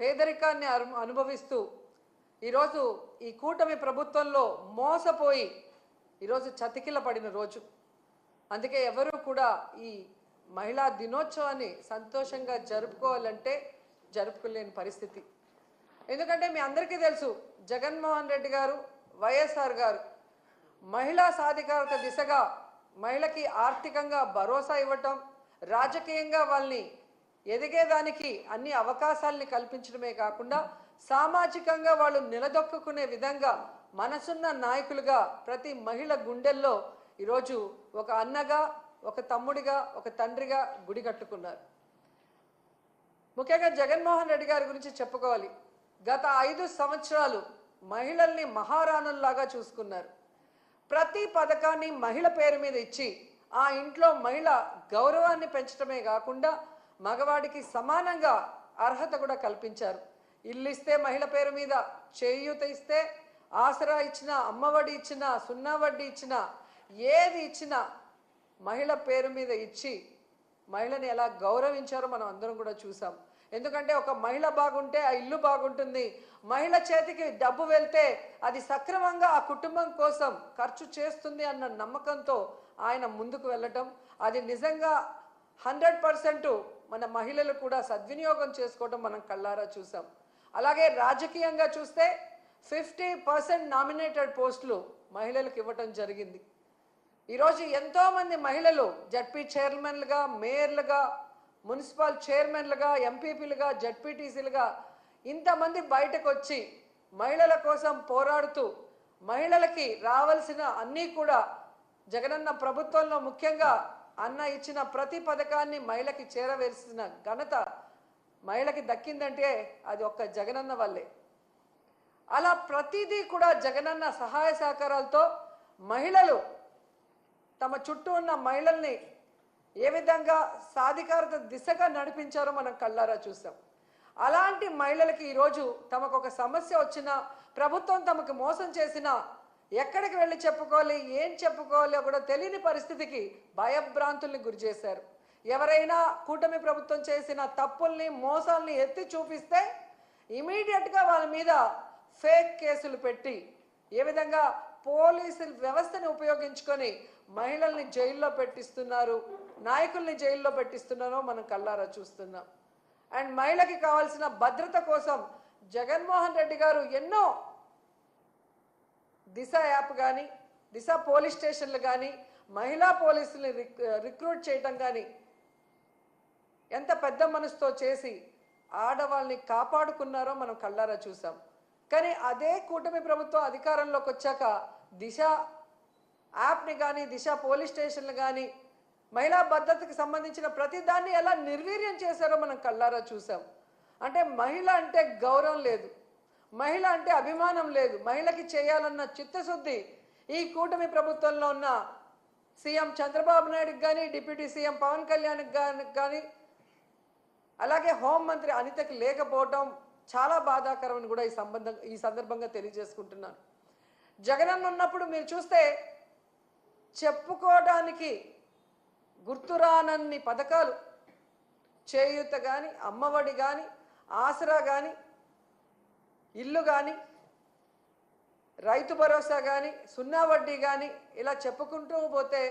పేదరికాన్ని అను- అనుభవిస్తూ ఈరోజు ఈ కూటమి ప్రభుత్వంలో మోసపోయి ఈరోజు చతికిల పడిన రోజు. అందుకే ఎవరూ కూడా ఈ మహిళా దినోత్సవాన్ని సంతోషంగా జరుపుకోవాలంటే జరుపుకోలేని పరిస్థితి. ఎందుకంటే మీ అందరికీ తెలుసు జగన్మోహన్ రెడ్డి గారు వైఎస్ఆర్ గారు మహిళా సాధికారత దిశగా మహిళకి ఆర్థికంగా భరోసా ఇవ్వటం రాజకీయంగా వాళ్ళని ఎదిగేదానికి అన్ని అవకాశాలని కల్పించడమే కాకుండా సామాజికంగా వాళ్ళు నిలదొక్కునే విధంగా మనసున్న నాయకులుగా ప్రతి మహిళ గుండెల్లో ఈరోజు ఒక అన్నగా ఒక తమ్ముడిగా ఒక తండ్రిగా గుడి కట్టుకున్నారు. ముఖ్యంగా జగన్మోహన్ రెడ్డి గారి గురించి చెప్పుకోవాలి. గత ఐదు సంవత్సరాలు మహిళల్ని మహారాణుల్లాగా చూసుకున్నారు. ప్రతి పథకాన్ని మహిళ పేరు మీద ఇచ్చి ఆ ఇంట్లో మహిళ గౌరవాన్ని పెంచడమే కాకుండా మగవాడికి సమానంగా అర్హత కూడా కల్పించారు. ఇల్లు ఇస్తే మహిళ పేరు మీద చేయూత ఇస్తే ఆసరా ఇచ్చిన అమ్మఒడి ఇచ్చిన సున్నా వడ్డీ ఇచ్చిన ఏది ఇచ్చినా మహిళ పేరు మీద ఇచ్చి మహిళని ఎలా గౌరవించారో మనం అందరం కూడా చూసాం. ఎందుకంటే ఒక మహిళ బాగుంటే ఆ ఇల్లు బాగుంటుంది. మహిళ చేతికి డబ్బు వెళ్తే అది సక్రమంగా ఆ కుటుంబం కోసం ఖర్చు చేస్తుంది అన్న నమ్మకంతో ఆయన ముందుకు వెళ్ళటం అది నిజంగా హండ్రెడ్ పర్సెంట్ మన మహిళలు కూడా సద్వినియోగం చేసుకోవడం మనం కళ్ళారా చూసాం. అలాగే రాజకీయంగా చూస్తే ఫిఫ్టీ పర్సెంట్ నామినేటెడ్ పోస్టులు మహిళలకు ఇవ్వటం జరిగింది. ఈరోజు ఎంతోమంది మహిళలు జడ్పీ చైర్మన్లుగా మేయర్లుగా మున్సిపల్ చైర్మన్లుగా ఎంపీపీలుగా జడ్పీటీసీలుగా ఇంతమంది బయటకు వచ్చి మహిళల కోసం పోరాడుతూ మహిళలకి రావాల్సిన అన్నీ కూడా జగనన్న ప్రభుత్వంలో ముఖ్యంగా అన్న ఇచ్చిన ప్రతి పథకాన్ని మహిళకి చేరవేసిన ఘనత మహిళకి దక్కిందంటే అది ఒక్క జగనన్న వల్లే. అలా ప్రతిదీ కూడా జగనన్న సహాయ సహకారాలతో మహిళలు తమ చుట్టూ ఉన్న మహిళల్ని ఏ విధంగా సాధికారత దిశగా నడిపించారో మనం కళ్ళారా చూసాం. అలాంటి మహిళలకి ఈరోజు తమకు ఒక సమస్య వచ్చినా ప్రభుత్వం తమకు మోసం చేసినా ఎక్కడికి వెళ్ళి చెప్పుకోవాలి ఏం చెప్పుకోవాలో కూడా తెలియని పరిస్థితికి భయభ్రాంతుల్ని గురి చేశారు. ఎవరైనా కూటమి ప్రభుత్వం చేసిన తప్పుల్ని మోసాల్ని ఎత్తి చూపిస్తే ఇమీడియట్గా వాళ్ళ మీద ఫేక్ కేసులు పెట్టి ఏ విధంగా పోలీసు వ్యవస్థని ఉపయోగించుకొని మహిళల్ని జైల్లో పెట్టిస్తున్నారు నాయకుల్ని జైల్లో పెట్టిస్తున్నారో మనం కళ్ళారా చూస్తున్నాం. అండ్ మహిళకి కావాల్సిన భద్రత కోసం జగన్మోహన్ రెడ్డి గారు ఎన్నో దిశ యాప్ కానీ దిశ పోలీస్ స్టేషన్లు కానీ మహిళా పోలీసుల్ని రిక్రూట్ చేయటం కానీ ఎంత పెద్ద మనసుతో చేసి ఆడవాళ్ళని కాపాడుకున్నారో మనం కళ్ళారా చూసాం. కానీ అదే కూటమి ప్రభుత్వం అధికారంలోకి వచ్చాక దిశ యాప్ని కానీ దిశ పోలీస్ స్టేషన్లు కానీ మహిళా భద్రతకి సంబంధించిన ప్రతి దాన్ని ఎలా నిర్వీర్యం చేశారో మనం కళ్ళారా చూసాం. అంటే మహిళ అంటే గౌరవం లేదు. మహిళ అంటే అభిమానం లేదు. మహిళకి చేయాలన్న చిత్తశుద్ధి ఈ కూటమి ప్రభుత్వంలో ఉన్న సీఎం చంద్రబాబు నాయుడుకి కానీ డిప్యూటీ సీఎం పవన్ కళ్యాణ్కి కానీ కానీ అలాగే హోంమంత్రి అనితకి లేకపోవటం చాలా బాధాకరం అని కూడా ఈ సంబంధం ఈ సందర్భంగా తెలియజేసుకుంటున్నాను. జగనన్న ఉన్నప్పుడు మీరు చూస్తే చెప్పుకోవడానికి గుర్తురానన్ని పథకాలు చేయూత కానీ అమ్మఒడి కానీ ఆసరా కానీ ఇల్లు కానీ రైతు భరోసా కానీ సున్నా వడ్డీ కానీ ఇలా చెప్పుకుంటూ పోతే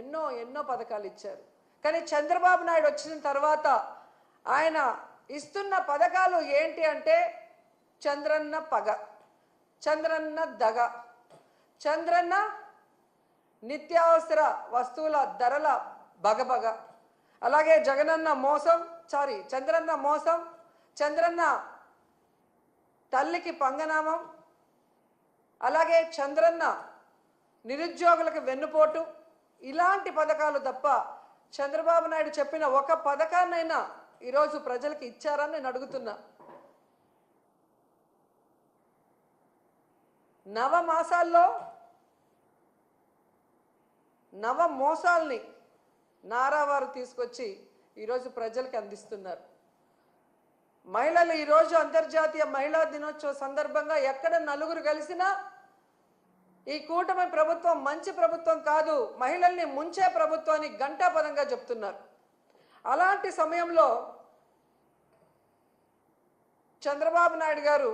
ఎన్నో ఎన్నో పథకాలు ఇచ్చారు. కానీ చంద్రబాబు నాయుడు వచ్చిన తర్వాత ఆయన ఇస్తున్న పథకాలు ఏంటి అంటే చంద్రన్న పగ చంద్రన్న దగ చంద్రన్న నిత్యావసర వస్తువుల ధరల బగబగ. అలాగే జగనన్న మోసం సారీ చంద్రన్న మోసం చంద్రన్న తల్లికి పంగనామం అలాగే చంద్రన్న నిరుద్యోగులకు వెన్నుపోటు ఇలాంటి పథకాలు తప్ప చంద్రబాబు నాయుడు చెప్పిన ఒక పథకాన్నైనా ఈరోజు ప్రజలకు ఇచ్చారని నేను అడుగుతున్నా. నవ మాసాల్లో నవ మోసాల్ని నారావారు తీసుకొచ్చి ఈరోజు ప్రజలకు అందిస్తున్నారు. మహిళలు ఈరోజు అంతర్జాతీయ మహిళా దినోత్సవ సందర్భంగా ఎక్కడ నలుగురు కలిసినా ఈ కూటమి ప్రభుత్వం మంచి ప్రభుత్వం కాదు మహిళల్ని ముంచే ప్రభుత్వాన్ని గంటాపదంగా చెప్తున్నారు. అలాంటి సమయంలో చంద్రబాబు నాయుడు గారు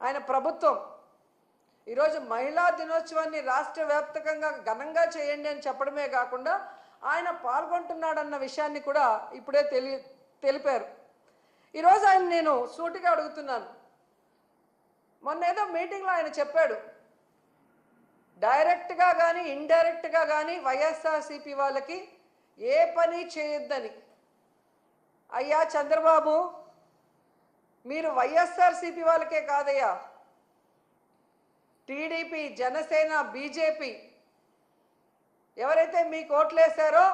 ఆయన ప్రభుత్వం ఈరోజు మహిళా దినోత్సవాన్ని రాష్ట్ర వ్యాప్తకంగా ఘనంగా చేయండి అని చెప్పడమే కాకుండా ఆయన పాల్గొంటున్నాడన్న విషయాన్ని కూడా ఇప్పుడే తెలి తెలిపారు. ఈరోజు ఆయన నేను సూటిగా అడుగుతున్నాను. మొన్న ఏదో మీటింగ్లో ఆయన చెప్పాడు. డైరెక్ట్గా కానీ ఇండైరెక్ట్గా కానీ వైఎస్ఆర్సీపీ వాళ్ళకి ఏ పని చేయొద్దని. అయ్యా చంద్రబాబు మీరు వైఎస్ఆర్సీపీ వాళ్ళకే కాదయ్యా. టీడీపీ జనసేన బీజేపీ ఎవరైతే మీకు ఓట్లేశారో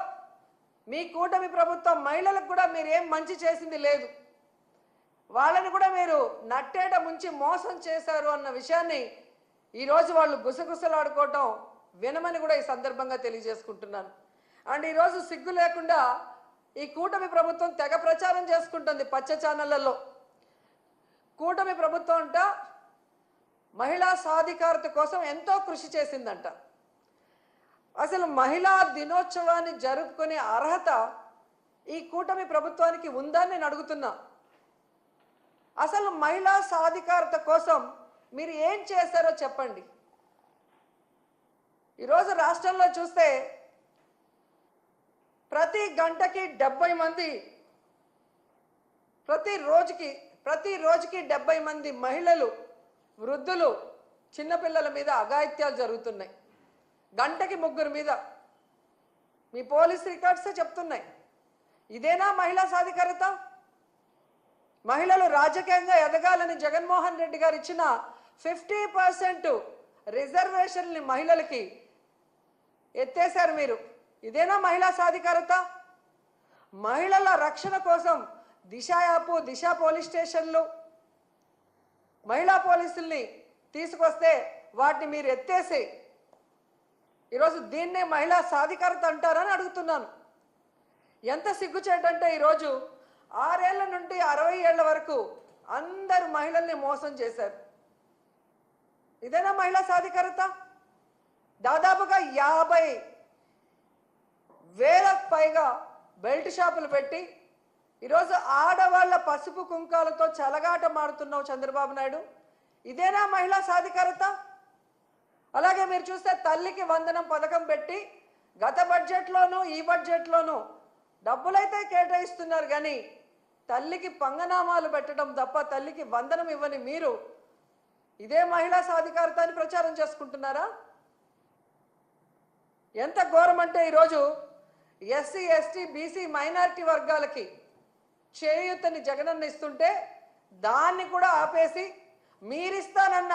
మీ కూటమి ప్రభుత్వం మహిళలకు కూడా మీరు ఏం మంచి చేసింది లేదు. వాళ్ళని కూడా మీరు నట్టేట ముంచి మోసం చేశారు అన్న విషయాన్ని ఈరోజు వాళ్ళు గుసగుసలాడుకోవటం వినమని కూడా ఈ సందర్భంగా తెలియజేసుకుంటున్నాను. అండ్ ఈరోజు సిగ్గు లేకుండా ఈ కూటమి ప్రభుత్వం తెగ ప్రచారం చేసుకుంటుంది పచ్చ ఛానళ్ళలో కూటమి ప్రభుత్వం అంట మహిళా సాధికారత కోసం ఎంతో కృషి చేసిందంట. అసలు మహిళా దినోత్సవాన్ని జరుపుకునే అర్హత ఈ కూటమి ప్రభుత్వానికి ఉందని నేను అడుగుతున్నా. అసలు మహిళా సాధికారత కోసం మీరు ఏం చేశారో చెప్పండి. ఈరోజు రాష్ట్రంలో చూస్తే ప్రతి గంటకి డెబ్బై మంది ప్రతి రోజుకి ప్రతి రోజుకి డెబ్బై మంది మహిళలు వృద్ధులు చిన్నపిల్లల మీద అఘాయిత్యాలు జరుగుతున్నాయి. గంటకి ముగ్గురు మీద మీ పోలీస్ రికార్డ్సే చెప్తున్నాయి. ఇదేనా మహిళా సాధికారత? మహిళలు రాజకీయంగా ఎదగాలని జగన్మోహన్ రెడ్డి గారు ఇచ్చిన ఫిఫ్టీ పర్సెంట్ రిజర్వేషన్ని మహిళలకి ఎత్తేశారు మీరు. ఇదేనా మహిళా సాధికారత? మహిళల రక్షణ కోసం దిశ యాప్ దిశ పోలీస్ స్టేషన్లు మహిళా పోలీసుల్ని తీసుకొస్తే వాటిని మీరు ఎత్తేసి ఈరోజు దీన్నే మహిళా సాధికారత అంటారని అడుగుతున్నాను. ఎంత సిగ్గుచేటంటే ఈరోజు ఆరేళ్ళ నుండి అరవై ఏళ్ళ వరకు అందరు మహిళల్ని మోసం చేశారు. ఇదేనా మహిళా సాధికారత? దాదాపుగా యాభై వేలకు పైగా బెల్ట్ షాపులు పెట్టి ఈరోజు ఆడవాళ్ళ పసుపు కుంకాలతో చలగాట మాడుతున్నావు చంద్రబాబు నాయుడు. ఇదేనా మహిళా సాధికారత? అలాగే మీరు చూస్తే తల్లికి వందనం పథకం పెట్టి గత బడ్జెట్లోనూ ఈ బడ్జెట్లోనూ డబ్బులైతే కేటాయిస్తున్నారు కానీ తల్లికి పంగనామాలు పెట్టడం తప్ప తల్లికి వందనం ఇవ్వని మీరు ఇదే మహిళా సాధికారత అని ప్రచారం చేసుకుంటున్నారా? ఎంత ఘోరం అంటే ఈరోజు ఎస్సీ ఎస్టీ బీసీ మైనారిటీ వర్గాలకి చేయూతని జగనన్న ఇస్తుంటే దాన్ని కూడా ఆపేసి మీరిస్తానన్న